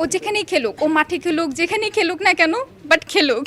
ও যেখানেই খেলুক ও মাঠে খেলুক যেখানেই খেলুক না কেন বাট খেলুক।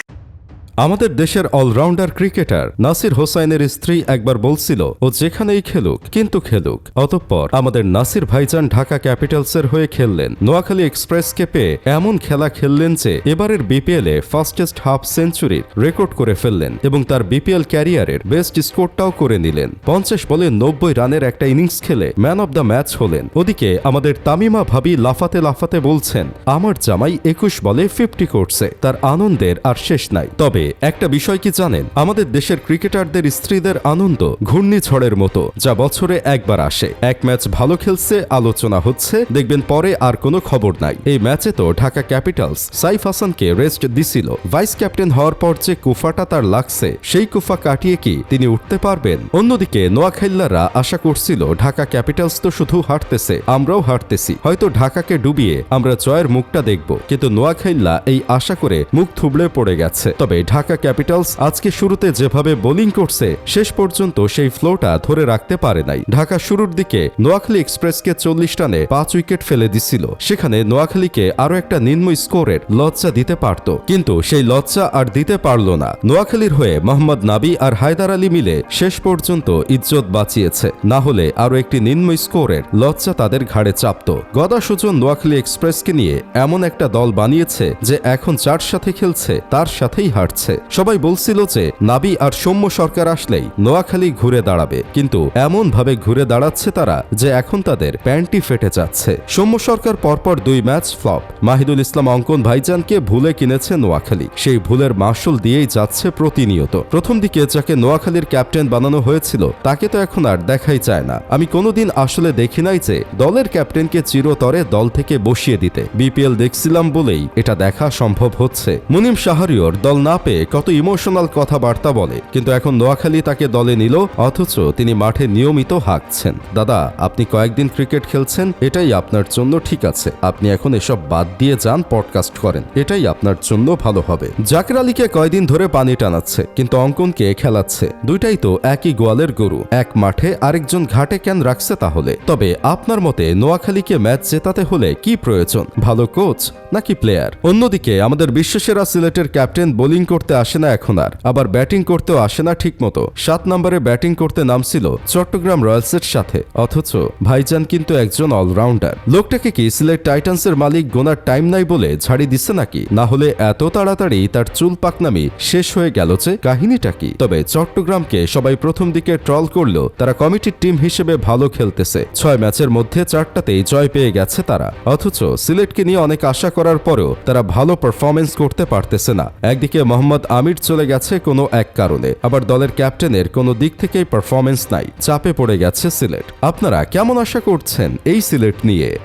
আমাদের দেশের অলরাউন্ডার ক্রিকেটার নাসির হোসাইনের স্ত্রী একবার বলছিল, ও যেখানেই খেলুক, কিন্তু খেলুক। অতঃপর আমাদের নাসির ভাইজান ঢাকা ক্যাপিটালসের হয়ে খেললেন। নোয়াখালী এক্সপ্রেসকে পেয়ে এমন খেলা খেললেন যে, এবারের বিপিএল ফাস্টেস্ট হাফ সেঞ্চুরির রেকর্ড করে ফেললেন এবং তার বিপিএল ক্যারিয়ারের বেস্ট স্কোরটাও করে নিলেন। পঞ্চাশ বলে নব্বই রানের একটা ইনিংস খেলে ম্যান অব দ্য ম্যাচ হলেন। ওদিকে আমাদের তামিমা ভাবি লাফাতে লাফাতে বলছেন, আমার জামাই একুশ বলে ফিফটি করছে তার আনন্দের আর শেষ নাই। তবে একটা বিষয় কি জানেন? আমাদের দেশের ক্রিকেটারদের স্ত্রীদের আনন্দ ঘূর্ণিঝড়ের মতো, যা বছরে একবার আসে। এক ম্যাচ ভালো খেলছে, আলোচনা হচ্ছে, দেখবেন পরে আর কোনো খবর নাই। এই ম্যাচে তো ঢাকা ক্যাপিটালস সাইফ হাসানকে রেস্ট দিছিল। ভাইস ক্যাপ্টেন হওয়ার পর যে কুফাটা তার লাগছে, সেই কুফা কাটিয়ে কি তিনি উঠতে পারবেন? অন্যদিকে নোয়াখাইল্লারা আশা করছিল, ঢাকা ক্যাপিটালস তো শুধু হারতেছে, আমরাও হারতেছি। হয়তো ঢাকাকে ডুবিয়ে আমরা জয়ের মুখটা দেখব। কিন্তু নোয়াখাইল্লা এই আশা করে মুখ থুবড়ে পড়ে গেছে। তবে ঢাকা ক্যাপিটালস আজকে শুরুতে যেভাবে বোলিং করছে, শেষ পর্যন্ত সেই ফ্লোটা ধরে রাখতে পারে নাই। ঢাকা শুরুর দিকে নোয়াখালী এক্সপ্রেসকে চল্লিশ রানে পাঁচ উইকেট ফেলে দিছিল। সেখানে নোয়াখালীকে আরও একটা নিম্ন স্কোরের লজ্জা দিতে পারত। কিন্তু সেই লজ্জা আর দিতে পারল না। নোয়াখালীর হয়ে মোহাম্মদ নাবি আর হায়দার আলী মিলে শেষ পর্যন্ত ইজ্জত বাঁচিয়েছে। না হলে আরও একটি নিম্ন স্কোরের লজ্জা তাদের ঘাড়ে চাপত। গদা সুজন নোয়াখালী এক্সপ্রেসকে নিয়ে এমন একটা দল বানিয়েছে যে এখন যার সাথে খেলছে, তার সাথেই হারছে। সবাই বলছিল যে নাবি আর সৌম্য সরকার আসলেই নোয়াখালী ঘুরে দাঁড়াবে। কিন্তু এমন ভাবে ঘুরে দাঁড়াচ্ছে তারা যে এখন তাদের প্যান্টি ফেটে যাচ্ছে। সৌম্য সরকার পরপর দুই ম্যাচ ফ্লপ। মাহিদুল ইসলাম, অঙ্কন ভাইজানকে ভুলে কিনেছে নোয়াখালী। সেই ভুলের মাসুল দিয়েই যাচ্ছে প্রতিনিয়ত। প্রথম দিকে যাকে নোয়াখালীর ক্যাপ্টেন বানানো হয়েছিল, তাকে তো এখন আর দেখাই যায় না। আমি কোনোদিন আসলে দেখি নাই যে দলের ক্যাপ্টেনকে চিরতরে দল থেকে বসিয়ে দিতে। বিপিএল দেখছিলাম বলেই এটা দেখা সম্ভব হচ্ছে। মুনিম শাহরিয়র দল না পেয়ে কত ইমোশনাল কথাবার্তা বলে। কিন্তু এখন নোয়াখালী তাকে দলে নিল, অথচ তিনি মাঠে নিয়মিত হাঁকছেন। দাদা, আপনি কয়েকদিন ক্রিকেট খেলছেন, এটাই আপনার জন্য ঠিক আছে। আপনি এখন এসব বাদ দিয়ে যান, পডকাস্ট করেন। এটাই আপনার জন্য ভালো হবে। জাকির আলীকে কয়দিন ধরে পানি টানাচ্ছে, কিন্তু অঙ্কনকে খেলাচ্ছে? দুইটাই তো একই গোয়ালের গরু। এক মাঠে আরেকজন ঘাটে কেন রাখছে তাহলে? তবে আপনার মতে নোয়াখালীকে ম্যাচ জেতাতে হলে কি প্রয়োজন? ভালো কোচ নাকি প্লেয়ার? অন্যদিকে আমাদের বিশ্বসেরা সিলেটের ক্যাপ্টেন বোলিং করতে আসে না এখন আর। আবার ব্যাটিং করতেও আসে না ঠিক মতো সাত নম্বরে ব্যাটিং করতে নামছিল চট্টগ্রাম রয়্যালসের সাথে। অথচ ভাইজান কিন্তু একজন অলরাউন্ডার। লোকটাকে কি সিলেট টাইটান্সের মালিক গোনার টাইম নাই বলে ঝাড়ি দিচ্ছে নাকি? না হলে এত তাড়াতাড়ি তার চুল পাকনামি শেষ হয়ে গেল যে কাহিনীটা কি? তবে চট্টগ্রামকে সবাই প্রথম দিকে ট্রল করলেও তারা কমিটির টিম হিসেবে ভালো খেলতেছে। ছয় ম্যাচের মধ্যে চারটাতেই জয় পেয়ে গেছে তারা। অথচ সিলেটকে নিয়ে অনেক আশা করার পরেও তারা ভালো পারফরমেন্স করতে পারতেছে না। একদিকে মোহাম্মদ আমির চলে গেছে কোনো এক কারণে। আবার দলের ক্যাপ্টেনের কোনো দিক থেকেই পারফরমেন্স নাই। চাপে পড়ে গেছে সিলেট। আপনারা কেমন আশা করছেন এই সিলেট নিয়ে?